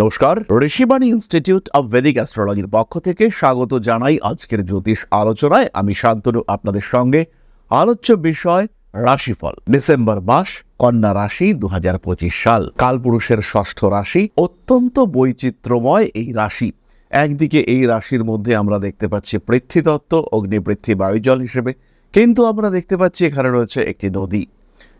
নমস্কার, Rishibani institute of Vedic অ্যাস্ট্রোলজির পক্ষ থেকে স্বাগত জানাই আজকের জ্যোতিষ আলোচনায়। আমি শান্তনু, আপনাদের সঙ্গে আলোচ্য বিষয় রাশিফল। ডিসেম্বর মাস, কন্যা রাশি দুহাজার পঁচিশ সাল। কালপুরুষের ষষ্ঠ রাশি, অত্যন্ত বৈচিত্র্যময় এই রাশি। একদিকে এই রাশির মধ্যে আমরা দেখতে পাচ্ছি পৃথ্বীতত্ত্ব অগ্নিপৃথ্বী বায়ুজল হিসেবে। কিন্তু আমরা দেখতে পাচ্ছি এখানে রয়েছে একটি নদী।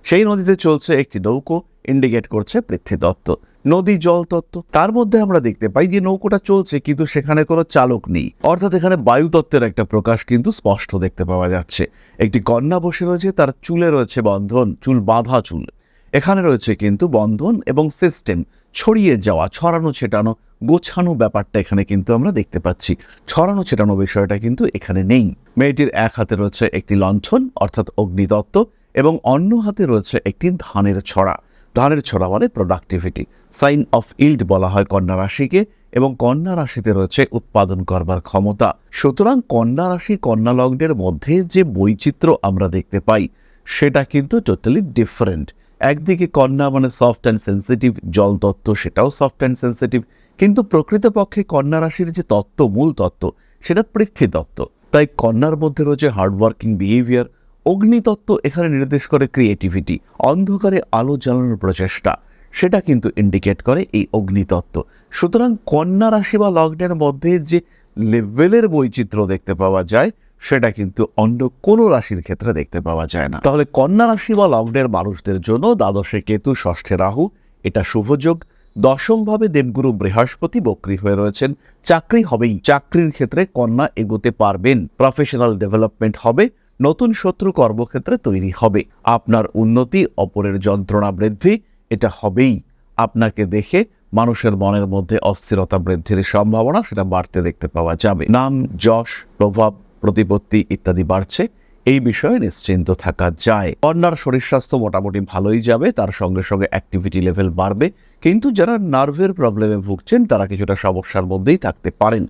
সেই নদীতে চলছে একটি নৌকো ইন্ডিকেট করছে পৃথ্বীতত্ত্ব। নদী জল তত্ত্ব, তার মধ্যে আমরা দেখতে পাই যে নৌকোটা চলছে কিন্তু সেখানে কোনো চালক নেই। অর্থাৎ এখানে বায়ুতত্ত্বের একটা প্রকাশ কিন্তু স্পষ্ট দেখতে পাওয়া যাচ্ছে। একটি কন্যা বসে রয়েছে, তার চুলে রয়েছে বন্ধন, চুল বাঁধা চুল। এখানে রয়েছে কিন্তু বন্ধন এবং সিস্টেম, ছড়িয়ে যাওয়া, ছড়ানো, ছেটানো, গোছানো ব্যাপারটা এখানে কিন্তু আমরা দেখতে পাচ্ছি। ছড়ানো, ছেটানো বিষয়টা কিন্তু এখানে নেই। মেয়েটির এক হাতে রয়েছে একটি লণ্ঠন, অর্থাৎ অগ্নিতত্ত্ব এবং অন্য হাতে রয়েছে একটি ধানের ছড়া। ধানের ছড়া মানে প্রোডাক্টিভিটি সাইন অফ ইল্ড বলা হয় কন্যা রাশিকে এবং কন্যা রাশিতে রয়েছে উৎপাদন করবার ক্ষমতা। সুতরাং কন্যা রাশি, কন্যা লগ্নের মধ্যে যে বৈচিত্র্য আমরা দেখতে পাই, সেটা কিন্তু টোটালি ডিফারেন্ট একদিকে কন্যা মানে সফট অ্যান্ড সেন্সিটিভ জল তত্ত্ব সেটাও সফট অ্যান্ড সেন্সিটিভ কিন্তু প্রকৃতপক্ষে কন্যা রাশির যে তত্ত্ব, মূল তত্ত্ব, সেটা পৃথ্বী তত্ত্ব। তাই কন্যার মধ্যে রয়েছে হার্ডওয়ার্কিং বিহেভিয়ার অগ্নিতত্ত্ব এখানে নির্দেশ করে ক্রিয়েটিভিটি অন্ধকারে আলো জ্বালানোর প্রচেষ্টা। সেটা কিন্তু ইন্ডিকেট করে এই অগ্নিতত্ত্ব। সুতরাং কন্যা রাশি বা লগ্নের মধ্যে যে লেভেলের বৈচিত্র্য দেখতে পাওয়া যায়, সেটা কিন্তু অন্য কোনো রাশির ক্ষেত্রে দেখতে পাওয়া যায় না। তাহলে কন্যা রাশি বা লগ্নের মানুষদের জন্য দ্বাদশে কেতু, ষষ্ঠে রাহু, এটা শুভযোগ দশমভাবে দেবগুরু বৃহস্পতি বক্রী হয়ে রয়েছেন। চাকরি হবেই। চাকরির ক্ষেত্রে কন্যা এগোতে পারবেন। প্রফেশনাল ডেভেলপমেন্ট হবে। নতুন শত্রু কর্মক্ষেত্রে তৈরি হবে। আপনার উন্নতি, অপরের যন্ত্রণা বৃদ্ধি, এটা হবেই। আপনাকে দেখে মানুষের মনের মধ্যে অস্থিরতা বৃদ্ধির সম্ভাবনা সেটা বাড়তে দেখতে পাওয়া যাবে। নাম, যশ, প্রভাব, প্রতিপত্তি ইত্যাদি বাড়ছে। এই বিষয়ে নিশ্চিন্ত থাকা যায়। কন্যার শরীর স্বাস্থ্য মোটামুটি ভালোই যাবে, তার সঙ্গে সঙ্গে অ্যাক্টিভিটি লেভেল বাড়বে। কিন্তু যারা নার্ভের প্রবলেমে ভুগছেন, তারা কিছুটা সমস্যার মধ্যেই থাকতে পারেন।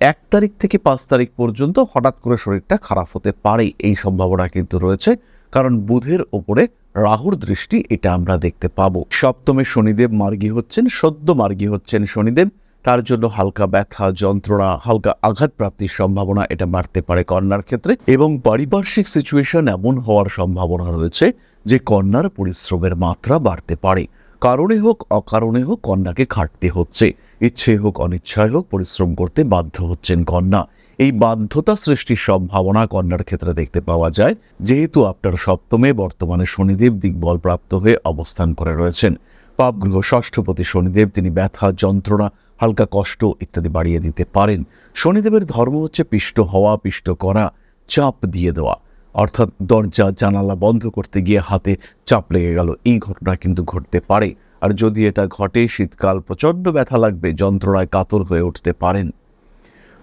এক তারিখ থেকে পাঁচ তারিখ পর্যন্ত হঠাৎ করে শরীরটা খারাপ হতে পারে এই সম্ভাবনা কিন্তু রয়েছে। কারণ বুধের ওপরে রাহুর দৃষ্টি এটা আমরা দেখতে পাবো। সপ্তমে শনিদেব মার্গী হচ্ছেন, সদ্য মার্গী হচ্ছেন শনিদেব। তার জন্য হালকা ব্যথা, যন্ত্রণা, হালকা আঘাত প্রাপ্তির সম্ভাবনা এটা বাড়তে পারে কন্যার ক্ষেত্রে। এবং পারিপার্শ্বিক সিচুয়েশন এমন হওয়ার সম্ভাবনা রয়েছে যে কন্যার পরিশ্রমের মাত্রা বাড়তে পারে। কারণে হোক, অকারণে হোক, কন্যাকে খাটতে হচ্ছে। ইচ্ছে হোক, অনিচ্ছায় হোক, পরিশ্রম করতে বাধ্য হচ্ছেন কন্যা। এই বাধ্যতা সৃষ্টির সম্ভাবনা কন্যার ক্ষেত্রে দেখতে পাওয়া যায়। যেহেতু আপনার সপ্তমে বর্তমানে শনিদেব দিকবল প্রাপ্ত হয়ে অবস্থান করে রয়েছেন। পাপগ্রহ ষষ্ঠপতি শনিদেব, তিনি ব্যথা, যন্ত্রণা, হালকা কষ্ট ইত্যাদি বাড়িয়ে দিতে পারেন। শনিদেবের ধর্ম হচ্ছে পিষ্ট হওয়া, পিষ্ট করা, চাপ দিয়ে দেওয়া। অর্থাৎ দরজা, জানালা বন্ধ করতে গিয়ে হাতে চাপ লেগে গেল। এই ঘটনা কিন্তু ঘটতে পারে। আর যদি এটা ঘটে, শীতকাল প্রচণ্ড ব্যথা লাগবে, যন্ত্রণায় কাতর হয়ে উঠতে পারেন।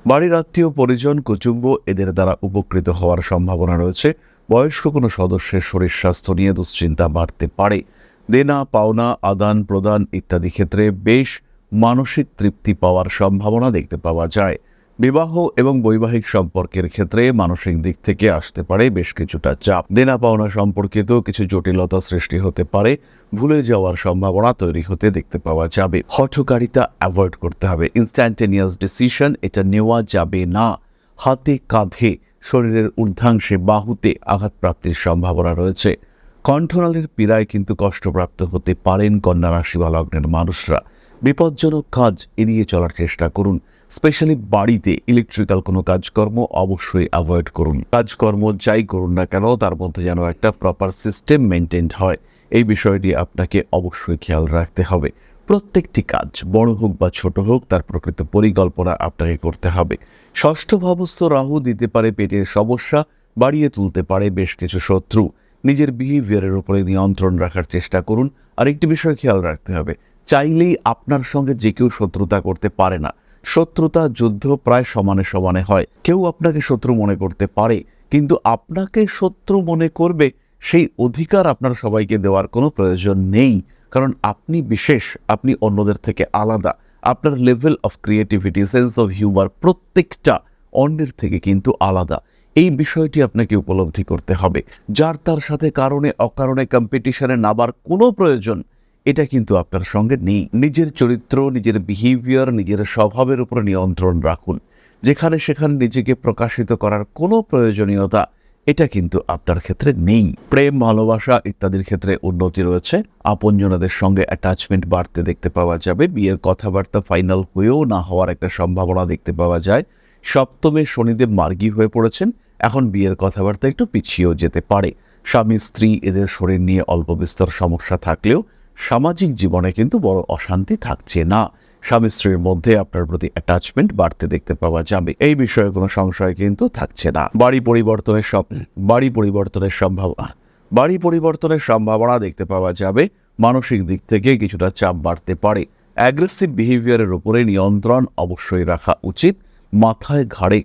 বাড়ির আত্মীয়, পরিজন কুচুম্ব এদের দ্বারা উপকৃত হওয়ার সম্ভাবনা রয়েছে। বয়স্ক কোনো সদস্যের শরীর স্বাস্থ্য নিয়ে দুশ্চিন্তা বাড়তে পারে। দেনা, পাওনা, আদান প্রদান ইত্যাদি ক্ষেত্রে বেশ মানসিক তৃপ্তি পাওয়ার সম্ভাবনা দেখতে পাওয়া যায়। বিবাহ এবং বৈবাহিক সম্পর্কের ক্ষেত্রে মানসিক দিক থেকে আসতে পারে বেশ কিছুটা চাপ। দেনা পাওনা সম্পর্কিত কিছু জটিলতা সৃষ্টি হতে পারে, ভুলে যাওয়ার সম্ভাবনা তৈরি হতে দেখতে পাওয়া যাবে। হঠকারিতা অ্যাভয়েড করতে হবে। ইনস্ট্যান্টেনিয়াস ডিসিশন এটা নেওয়া যাবে না। হাতে কাঁধে, শরীরের ঊর্ধ্বাংশে বাহুতে আঘাতপ্রাপ্তির সম্ভাবনা রয়েছে। কণ্ঠনালীর পীড়ায় কিন্তু কষ্টপ্রাপ্ত হতে পারেন কন্যা রাশি বা লগ্নের মানুষরা। বিপজ্জনক কাজ এড়িয়ে চলার চেষ্টা করুন। স্পেশালি বাড়িতে ইলেকট্রিক্যাল কোনো কাজকর্ম অবশ্যই অ্যাভয়েড করুন। কাজকর্ম যাই করুন না কেন, তার মধ্যে যেন একটা প্রপার সিস্টেম মেনটেন্ড হয়, এই বিষয়টি আপনাকে অবশ্যই খেয়াল রাখতে হবে। প্রত্যেকটি কাজ, বড় হোক বা ছোট হোক, তার প্রকৃত পরিকল্পনা আপনাকে করতে হবে। ষষ্ঠ ভাবস্থ রাহু দিতে পারে পেটের সমস্যা, বাড়িয়ে তুলতে পারে বেশ কিছু শত্রু। নিজের বিহেভিয়ারের উপরে নিয়ন্ত্রণ রাখার চেষ্টা করুন। আর একটি বিষয় খেয়াল রাখতে হবে, চাইলেই আপনার সঙ্গে যে কেউ শত্রুতা করতে পারে না। শত্রুতা যুদ্ধ প্রায় সমানে সমানে হয়। কেউ আপনাকে শত্রু মনে করতে পারে, কিন্তু আপনাকে শত্রু মনে করবে সেই অধিকার আপনার সবাইকে দেওয়ার কোনো প্রয়োজন নেই। কারণ আপনি বিশেষ, আপনি অন্যদের থেকে আলাদা। আপনার level of creativity sense of humour প্রত্যেকটা অন্যের থেকে কিন্তু আলাদা। এই বিষয়টি আপনাকে উপলব্ধি করতে হবে। যার তার সাথে কারণে, অকারণে কম্পিটিশনে নাবার কোনো প্রয়োজন এটা কিন্তু আপনার সঙ্গে নেই। নিজের চরিত্র, নিজের বিহেভিয়ার নিজের স্বভাবের উপর নিয়ন্ত্রণ রাখুন। যেখানে সেখানে নিজেকে প্রকাশিত করার কোনো প্রয়োজনীয়তা, এটা কিন্তু আপনার ক্ষেত্রে নেই। প্রেম, ভালোবাসা ইত্যাদির ক্ষেত্রে উন্নতি রয়েছে। আপনজনদের সঙ্গে অ্যাটাচমেন্ট বাড়তে দেখতে পাওয়া যাবে। বিয়ের কথাবার্তা ফাইনাল হয়েও না হওয়ার একটা সম্ভাবনা দেখতে পাওয়া যায়। সপ্তমে শনিদেব মার্গী হয়ে পড়েছেন। এখন বিয়ের কথাবার্তা একটু পিছিয়েও যেতে পারে। স্বামী, স্ত্রী, এদের শরীর নিয়ে অল্প বিস্তর সমস্যা থাকলেও সামাজিক জীবনে কিন্তু বড় অশান্তি থাকছে না। স্বামী স্ত্রীর মধ্যে আপনার প্রতি অ্যাটাচমেন্ট বাড়তে দেখতে পাওয়া যাবে। এই বিষয়ে কোনো সংশয় কিন্তু থাকছে না। বাড়ি পরিবর্তনের সব বাড়ি পরিবর্তনের সম্ভাবনা বাড়ি পরিবর্তনের সম্ভাবনা দেখতে পাওয়া যাবে। মানসিক দিক থেকে কিছুটা চাপ বাড়তে পারে। অ্যাগ্রেসিভ বিহেভিয়ারের উপরে নিয়ন্ত্রণ অবশ্যই রাখা উচিত। মাথায় ঘাড়ে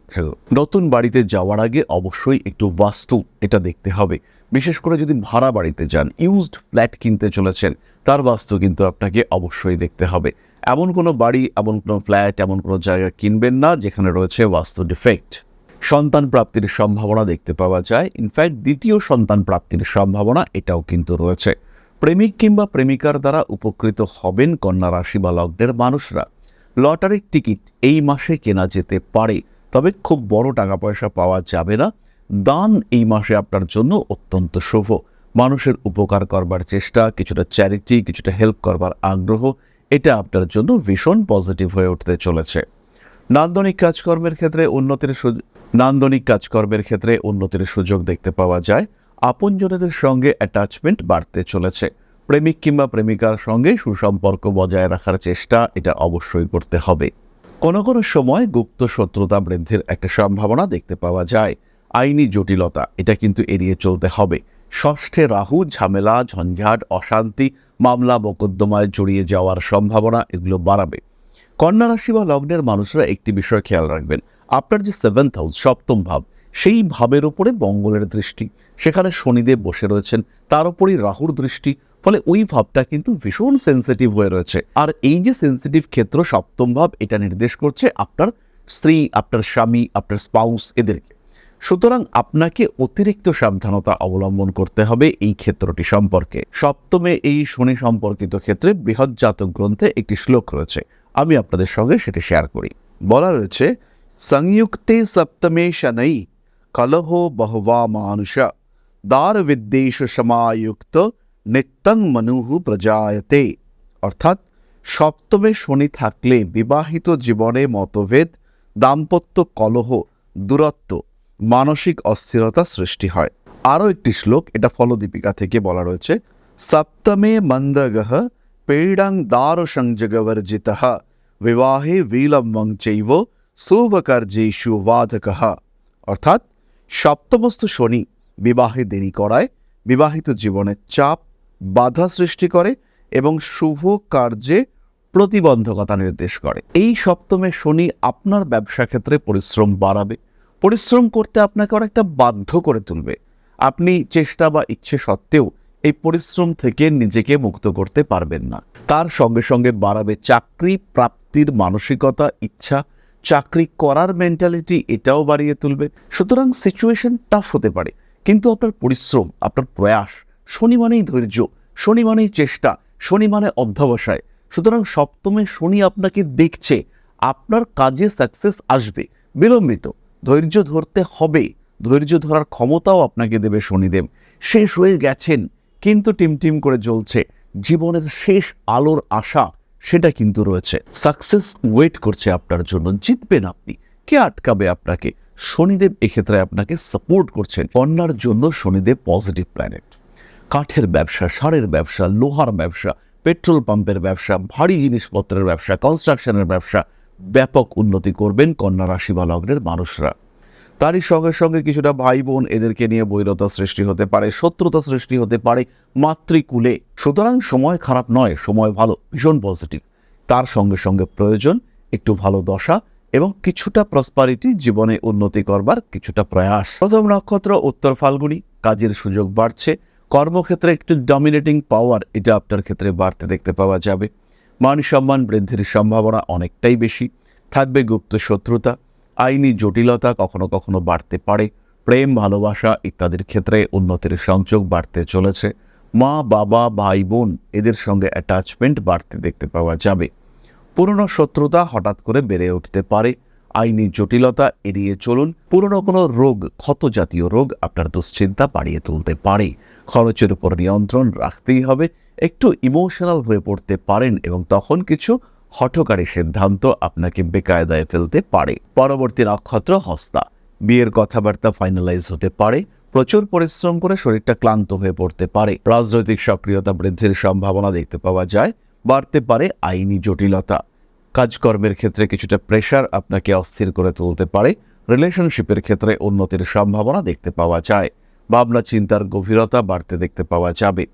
নতুন বাড়িতে যাওয়ার আগে অবশ্যই একটু বাস্তু, এটা দেখতে হবে। বিশেষ করে যদি ভাড়া বাড়িতে যান ইউজড ফ্ল্যাট কিনতে চলেছেন, তার বাস্তু কিন্তু আপনাকে অবশ্যই দেখতে হবে। এমন কোনো বাড়ি, এমন কোনো ফ্ল্যাট এমন কোনো জায়গা কিনবেন না যেখানে রয়েছে বাস্তু ডিফেক্ট সন্তান প্রাপ্তির সম্ভাবনা দেখতে পাওয়া যায়। ইনফ্যাক্ট দ্বিতীয় সন্তান প্রাপ্তির সম্ভাবনা এটাও কিন্তু রয়েছে। প্রেমিক কিংবা প্রেমিকার দ্বারা উপকৃত হবেন কন্যা রাশি বা লগ্নের মানুষরা। লটারির টিকিট এই মাসে কেনা যেতে পারে, তবে খুব বড় টাকা পয়সা পাওয়া যাবে না। দান এই মাসে আপনার জন্য অত্যন্ত শুভ। মানুষের উপকার করবার চেষ্টা, কিছুটা চ্যারিটি কিছুটা হেল্প করবার আগ্রহ, এটা আপনার জন্য ভীষণ পজিটিভ হয়ে উঠতে চলেছে। নান্দনিক কাজকর্মের ক্ষেত্রে উন্নতির নান্দনিক কাজকর্মের ক্ষেত্রে উন্নতির সুযোগ দেখতে পাওয়া যায়। আপনজনেদের সঙ্গে অ্যাটাচমেন্ট বাড়তে চলেছে। প্রেমিক কিংবা প্রেমিকার সঙ্গে সুসম্পর্ক বজায় রাখার চেষ্টা, এটা অবশ্যই করতে হবে। কোনো কোনো সময় গুপ্ত শত্রুতা বৃদ্ধির একটা সম্ভাবনা দেখতে পাওয়া যায়। আইনি জটিলতা, এটা কিন্তু এড়িয়ে চলতে হবে। ষষ্ঠে রাহু, ঝামেলা, ঝঞ্ঝাট, অশান্তি, মামলা, মোকদ্দমায় জড়িয়ে যাওয়ার সম্ভাবনা এগুলো বাড়াবে। কন্যা রাশি বা লগ্নের মানুষরা একটি বিষয় খেয়াল রাখবেন, আপনার যে সেভেন্থ হাউস সপ্তম ভাব, সেই ভাবের ওপরে মঙ্গলের দৃষ্টি। সেখানে শনিদেব বসে রয়েছেন, তার উপরই রাহুর দৃষ্টি, ফলে ওই ভাবটা কিন্তু ভীষণ সেন্সিটিভ হয়ে রয়েছে। আর এই যে সেন্সিটিভ ক্ষেত্র, সপ্তম ভাব, এটা নির্দেশ করছে আপনার স্ত্রী, আপনার স্বামী, আপনার স্পাউস এদেরকে। সুতরাং আপনাকে অতিরিক্ত সাবধানতা অবলম্বন করতে হবে এই ক্ষেত্রটি সম্পর্কে। সপ্তমে এই শনি সম্পর্কিত ক্ষেত্রে বৃহৎ জাতক গ্রন্থে একটি শ্লোক রয়েছে। আমি আপনাদের সঙ্গে সেটি শেয়ার করি। বলা রয়েছে, সংযুক্তে সপ্তমে শনৈ, কলহ বহবা মানুষ, দ্বার বিদ্বেষ সমায়ুক্ত নিত্যং মনুহু প্রজায়তে। অর্থাৎ, সপ্তমে শনি থাকলে বিবাহিত জীবনে মতভেদ, দাম্পত্য কলহ, দূরত্ব মানসিক অস্থিরতা সৃষ্টি হয়। আরও একটি শ্লোক, এটা ফলদীপিকা থেকে বলা রয়েছে, সপ্তমে মন্দগহ পীড়াং দার সংযোগবর্জিত বিবাহে বিলম্বং চৈব শুভকার্যেষু বাধক। অর্থাৎ, সপ্তমস্ত শনি বিবাহে দেরি করায়, বিবাহিত জীবনের চাপ, বাধা সৃষ্টি করে এবং শুভ কার্যে প্রতিবন্ধকতা নির্দেশ করে। এই সপ্তমে শনি আপনার ব্যবসা ক্ষেত্রে পরিশ্রম বাড়াবে। পরিশ্রম করতে আপনাকে অনেকটা বাধ্য করে তুলবে। আপনি চেষ্টা বা ইচ্ছে সত্ত্বেও এই পরিশ্রম থেকে নিজেকে মুক্ত করতে পারবেন না। তার সঙ্গে সঙ্গে বাড়াবে চাকরি, প্রাপ্তির মানসিকতা, ইচ্ছা। চাকরি করার মেন্টালিটি এটাও বাড়িয়ে তুলবে। সুতরাং সিচুয়েশন টাফ হতে পারে। কিন্তু আপনার পরিশ্রম, আপনার প্রয়াস শনি মানেই ধৈর্য, শনি মানেই চেষ্টা, শনি মানে অধ্যবসায়। সুতরাং সপ্তমে শনি আপনাকে দেখছে, আপনার কাজে সাকসেস আসবে, বিলম্বিত। ধৈর্য ধরতে হবে। ধৈর্য ধরার ক্ষমতাও আপনাকে দেবে শনিদেব। শেষ হয়ে গেছেন, কিন্তু টিমটিম করে জ্বলছে। জীবনের শেষ আলোর আশা, সেটা কিন্তু রয়েছে। সাকসেস ওয়েট করছে আপনার জন্য, জিতবেন আপনি। কে আটকাবে আপনাকে? শনিদেব এক্ষেত্রে আপনাকে সাপোর্ট করছেন। কন্যার জন্য শনিদেব পজিটিভ প্ল্যানেট। কাঠের ব্যবসা, সারের ব্যবসা, লোহার ব্যবসা, পেট্রোল পাম্পের ব্যবসা, ভারী জিনিসপত্রের ব্যবসা কনস্ট্রাকশনের ব্যবসা ব্যাপক উন্নতি করবেন কন্যা রাশি বা লগ্নের মানুষরা। তারই সঙ্গে সঙ্গে কিছুটা ভাই বোন এদেরকে নিয়ে বৈরতা সৃষ্টি হতে পারে, শত্রুতা সৃষ্টি হতে পারে মাতৃকুলে। সুতরাং সময় খারাপ নয়, সময় ভালো, ভীষণ পজিটিভ তার সঙ্গে সঙ্গে প্রয়োজন একটু ভালো দশা এবং কিছুটা প্রসপারিটি জীবনে উন্নতি করবার কিছুটা প্রয়াস। প্রথম নক্ষত্র, উত্তর ফাল্গুনি, কাজের সুযোগ বাড়ছে। কর্মক্ষেত্রে একটু ডমিনেটিং পাওয়ার এটা আপনার ক্ষেত্রে বাড়তে দেখতে পাওয়া যাবে। মান সম্মান বৃদ্ধির সম্ভাবনা অনেকটাই বেশি। থাকবে গুপ্ত শত্রুতা, আইনি জটিলতা কখনো কখনো বাড়তে পারে, প্রেম, ভালোবাসা ইত্যাদির ক্ষেত্রে উন্নতির সংযোগ বাড়তে চলেছে। মা, বাবা, ভাই, বোন, এদের সঙ্গে অ্যাটাচমেন্ট বাড়তে দেখতে পাওয়া যাবে। পুরনো শত্রুতা হঠাৎ করে বেড়ে উঠতে পারে আইনি জটিলতা এড়িয়ে চলুন। পুরনো কোনো রোগ ক্ষত জাতীয় রোগ আপনার দুশ্চিন্তা বাড়িয়ে তুলতে পারে। খরচের উপর নিয়ন্ত্রণ রাখতেই হবে। একটু ইমোশনাল হয়ে পড়তে পারেন এবং তখন কিছু হঠকারী সিদ্ধান্ত আপনাকে বেকায়দায় ফেলতে পারে। পরবর্তী নক্ষত্র হস্তা। বিয়ের কথাবার্তা ফাইনালাইজ হতে পারে। প্রচুর পরিশ্রম করে শরীরটা ক্লান্ত হয়ে পড়তে পারে। রাজনৈতিক সক্রিয়তা বৃদ্ধির সম্ভাবনা দেখতে পাওয়া যায়। বাড়তে পারে আইনি জটিলতা। কাজকর্মের ক্ষেত্রে কিছুটা প্রেশার আপনাকে অস্থির করে তুলতে পারে। রিলেশনশিপের ক্ষেত্রে উন্নতির সম্ভাবনা দেখতে পাওয়া যায়। ভাবনা, চিন্তার গভীরতা বাড়তে দেখতে পাওয়া যাবে।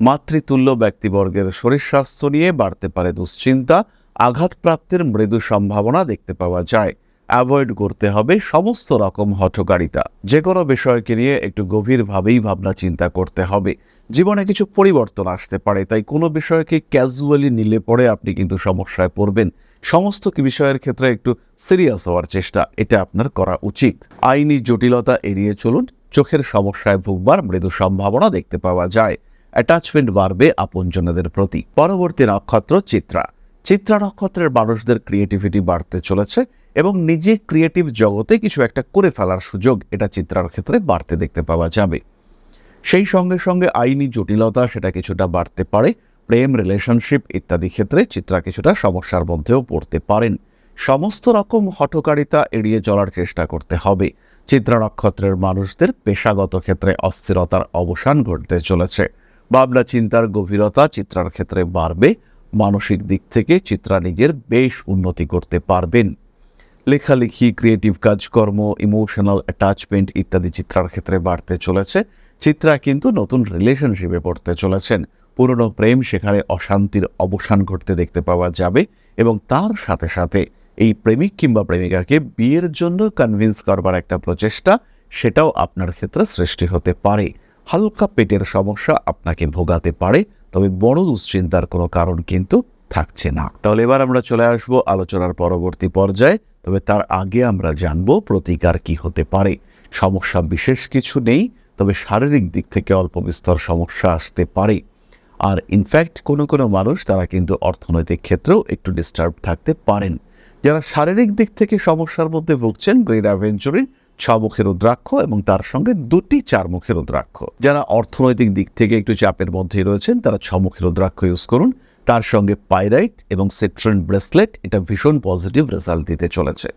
মাতৃতুল্য ব্যক্তিবর্গের শরীর স্বাস্থ্য নিয়ে বাড়তে পারে দুশ্চিন্তা। আঘাতপ্রাপ্তির মৃদু সম্ভাবনা দেখতে পাওয়া যায়। অ্যাভয়েড করতে হবে সমস্ত রকম হঠকারিতা। যে কোনো বিষয়কে নিয়ে একটু গভীরভাবেই ভাবনা, চিন্তা করতে হবে। জীবনে কিছু পরিবর্তন আসতে পারে, তাই কোনো বিষয়কে ক্যাজুয়ালি নিলে পরে আপনি কিন্তু সমস্যায় পড়বেন। সমস্ত বিষয়ের ক্ষেত্রে একটু সিরিয়াস হওয়ার চেষ্টা, এটা আপনার করা উচিত। আইনি জটিলতা এড়িয়ে চলুন, চোখের সমস্যায় ভুগবার মৃদু সম্ভাবনা দেখতে পাওয়া যায়। অ্যাটাচমেন্ট বাড়বে আপনজনদের প্রতি। পরবর্তী নক্ষত্র চিত্রা। চিত্রা নক্ষত্রের মানুষদের ক্রিয়েটিভিটি বাড়তে চলেছে এবং নিজে ক্রিয়েটিভ জগতে কিছু একটা করে ফেলার সুযোগ এটা চিত্রার ক্ষেত্রে বাড়তে দেখতে পাওয়া যাবে। সেই সঙ্গে সঙ্গে আইনি জটিলতা সেটা কিছুটা বাড়তে পারে। প্রেম রিলেশনশিপ ইত্যাদি ক্ষেত্রে চিত্রা কিছুটা সমস্যার মধ্যেও পড়তে পারেন। সমস্ত রকম হঠকারিতা এড়িয়ে চলার চেষ্টা করতে হবে। চিত্রা নক্ষত্রের মানুষদের পেশাগত ক্ষেত্রে অস্থিরতার অবসান ঘটতে চলেছে। ভাবনা চিন্তার গভীরতা চিত্রার ক্ষেত্রে বাড়বে। মানসিক দিক থেকে চিত্রা নিজের বেশ উন্নতি করতে পারবেন। লেখালেখি ক্রিয়েটিভ কাজকর্ম ইমোশনাল অ্যাটাচমেন্ট ইত্যাদি চিত্রার ক্ষেত্রে বাড়তে চলেছে। চিত্রা কিন্তু নতুন রিলেশনশিপে পড়তে চলেছেন। পুরনো প্রেম সেখানে অশান্তির অবসান ঘটতে দেখতে পাওয়া যাবে এবং তার সাথে সাথে এই প্রেমিক কিংবা প্রেমিকাকে বিয়ের জন্য কনভিন্স করবার একটা প্রচেষ্টা সেটাও আপনার ক্ষেত্রে সৃষ্টি হতে পারে। হালকা পেটের সমস্যা আপনাকে ভোগাতে পারে, তবে বড় দুশ্চিন্তার কোনো কারণ কিন্তু থাকছে না। তাহলে এবার আমরা চলে আসব আলোচনার পরবর্তী পর্যায়ে, তবে তার আগে আমরা জানব প্রতিকার কি হতে পারে। সমস্যা বিশেষ কিছু নেই, তবে শারীরিক দিক থেকে অল্প বিস্তর সমস্যা আসতে পারে। আর ইনফ্যাক্ট কোনো কোনো মানুষ তারা কিন্তু অর্থনৈতিক ক্ষেত্রেও একটু ডিস্টার্ব থাকতে পারেন। যারা শারীরিক দিক থেকে সমস্যার মধ্যে ভুগছেন গ্রেড অ্যাভেঞ্চুরির ছমুখের রুদ্রাক্ষ এবং তার সঙ্গে দুটি চারমুখের রুদ্রাক্ষ। যারা অর্থনৈতিক দিক থেকে একটু চাপের মধ্যেই রয়েছেন, তারা ছমুখের রুদ্রাক্ষ ইউজ করুন। তার সঙ্গে পাইরাইট এবং সেট্রেন ব্রেসলেট এটা ভীষণ পজিটিভ রেজাল্ট দিতে চলেছে।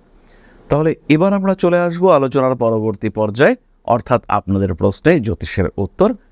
তাহলে এবার আমরা চলে আসব আলোচনার পরবর্তী পর্যায়ে। অর্থাৎ আপনাদের প্রশ্নে জ্যোতিষের উত্তর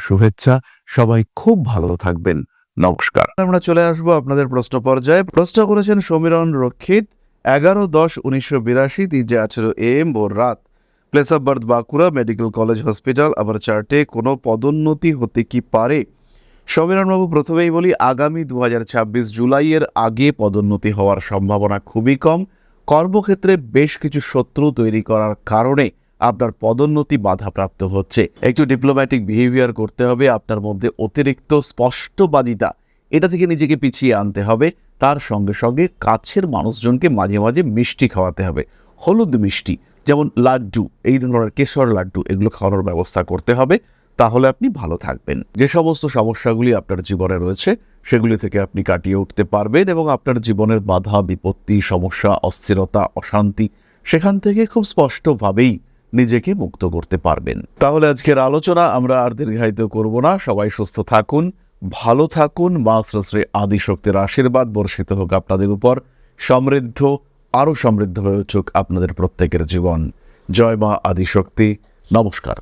শুভেচ্ছা। সবাই খুব ভালো থাকবেন। নমস্কার। আমরা চলে আসব আপনাদের প্রশ্ন পর্যায়ে। প্রশ্ন করেছেন সমীরণ রক্ষিত। এগারো দশ উনিশশো বিরাশি, তিনটে আঠেরো এম, ভোর রাত। Place of birth Bankura medical college hospital. আবার চার্টে, কোনো পদোন্নতি হতে কি পারে? সমীরণবাবু, প্রথমেই বলি, আগামী দু হাজার জুলাইয়ের আগে পদোন্নতি হওয়ার সম্ভাবনা খুবই কম। কর্মক্ষেত্রে বেশ কিছু শত্রু তৈরি করার কারণে আপনার পদোন্নতি বাধাপ্রাপ্ত হচ্ছে। একটু ডিপ্লোম্যাটিক বিহেভিয়ার করতে হবে, আপনার মধ্যে অতিরিক্ত স্পষ্টবাদিতা। এটা থেকে নিজেকে পিছিয়ে আনতে হবে, তার সঙ্গে সঙ্গে কাছের মানুষজনকে মাঝে মাঝে মিষ্টি খাওয়াতে হবে। হলুদ মিষ্টি, যেমন লাড্ডু, এই ধরনের কেশর লাড্ডু, এগুলো খাওয়ানোর ব্যবস্থা করতে হবে, তাহলে আপনি ভালো থাকবেন। যে সমস্ত সমস্যাগুলি আপনার জীবনে রয়েছে, সেগুলি থেকে আপনি কাটিয়ে উঠতে পারবেন এবং আপনার জীবনের বাধা, বিপত্তি, সমস্যা, অস্থিরতা, অশান্তি, সেখান থেকে খুব স্পষ্টভাবেই নিজেকে মুক্ত করতে পারবেন। তাহলে আজকের আলোচনা আমরা আর দীর্ঘায়িত করব না। সবাই সুস্থ থাকুন, ভালো থাকুন। মা শ্রী আদিশক্তির আশীর্বাদ বর্ষিত হোক আপনাদের উপর। সমৃদ্ধ, আরও সমৃদ্ধ হয়ে উঠুক আপনাদের প্রত্যেকের জীবন। জয় মা আদিশক্তি। নমস্কার।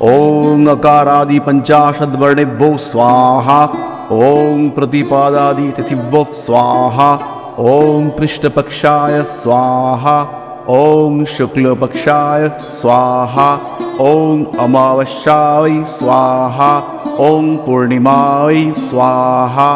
ওং অকারাদি পঞ্চাশদ্বর্ণেভ্যো স্বাহা। ওং প্রতিপাদি তিথিভ্যো স্বাহা। ওং পৃষ্ঠপক্ষায় স্বাহা। ॐ शुक्लपक्षाय स्वाहा ॐ अमावस्याय स्वाहा ॐ पूर्णिमाय स्वाहा